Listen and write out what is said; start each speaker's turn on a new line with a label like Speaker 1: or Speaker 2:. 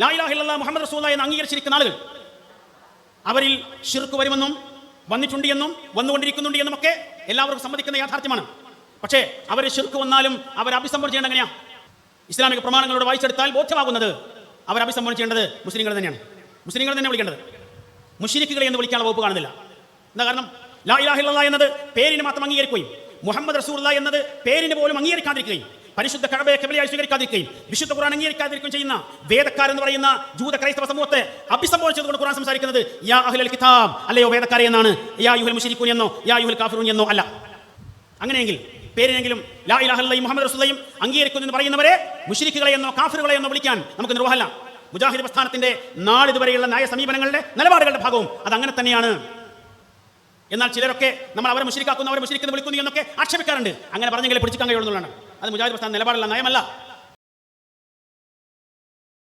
Speaker 1: ലാ ഇലാഹ ഇല്ലല്ലാഹ് മുഹമ്മദ് റസൂല എന്ന് അംഗീകരിച്ചിരിക്കുന്ന ആളുകൾ. അവരിൽ ഷിർക്ക് വരുമെന്നും വന്നിട്ടുണ്ട് എന്നും വന്നുകൊണ്ടിരിക്കുന്നുണ്ട് എന്നും ഒക്കെ എല്ലാവർക്കും സമ്മതിക്കുന്ന യാഥാർത്ഥ്യമാണ്. പക്ഷേ അവർ ഷിർക്ക് വന്നാലും അവർ അഭിസംബോധന ചെയ്യേണ്ട എങ്ങനെയാ? ഇസ്ലാമിക പ്രമാണങ്ങളോട് വായിച്ചെടുത്താൽ ബോധ്യമാകുന്നത് അവർ അഭിസംബോധന ചെയ്യേണ്ടത് മുസ്ലിങ്ങൾ തന്നെയാണ്. മുസ്ലിങ്ങൾ തന്നെ വിളിക്കേണ്ടത്. മുഷിരിക്കുകളെ എന്ന് വിളിക്കാനുള്ള വകുപ്പ് കാണുന്നില്ല. എന്താ കാരണം? ലാ ഇലാഹ ഇല്ലല്ലാഹ് എന്നത് പേരിന് മാത്രം അംഗീകരിക്കുകയും മുഹമ്മദ് റസൂലുള്ള എന്നത് പേരിന് പോലും അംഗീകരിക്കാതിരിക്കുകയും പരിശുദ്ധ കടബയെ കബലിയായി സ്വീകരിക്കാതിരിക്കുകയും വിശുദ്ധ ഖുർആൻ അംഗീകരിക്കാതിരിക്കുകയും ചെയ്യുന്ന വേദക്കാരെന്ന് പറയുന്ന ജൂത ക്രൈസ്തവ സമൂഹത്തെ അഭിസംബോധന ചെയ്തുകൊണ്ട് ഖുർആൻ സംസാരിക്കുന്നത് യാ അഹ്ലൽ കിതാബ് അല്ലയോ വേദക്കാരെ എന്നാണ് യാ യുഹൽ മുഷിരിക്കൂൻ എന്നോ യാ യുഹൽ കാഫിറൂൻ എന്നോ അല്ല. അങ്ങനെയെങ്കിൽ പേരിനെങ്കിലും ലാ ഇലാഹല്ലയും മുഹമ്മദ് റസുലയും അംഗീകരിക്കുന്നു എന്ന് പറയുന്നവരെ മുഷിരിക്കുകളെ എന്നോ കാഫിറുകളെ എന്നോ വിളിക്കാൻ നമുക്ക് നിർവഹമല്ല മുജാഹിദ് പ്രസ്ഥാനത്തിന്റെ നാളിതുവരെയുള്ള നയ സമീപനങ്ങളുടെ നിലപാടുകളുടെ ഭാഗവും അത് അങ്ങനെ തന്നെയാണ്. എന്നാൽ ചിലരൊക്കെ നമ്മൾ അവരെ മുഷിരിക്കാക്കുന്നു അവരെ മുഷിരിക്കുന്നു വിളിക്കുന്നു എന്നൊക്കെ ആക്ഷേപിക്കാറുണ്ട്. അങ്ങനെ പറഞ്ഞെങ്കിൽ പിടിച്ചിക്കാൻ കഴിയുള്ളതാണ് അത് മുജാഹിദ് പ്രസ്ഥാന നിലപാടുള്ള നയമല്ല.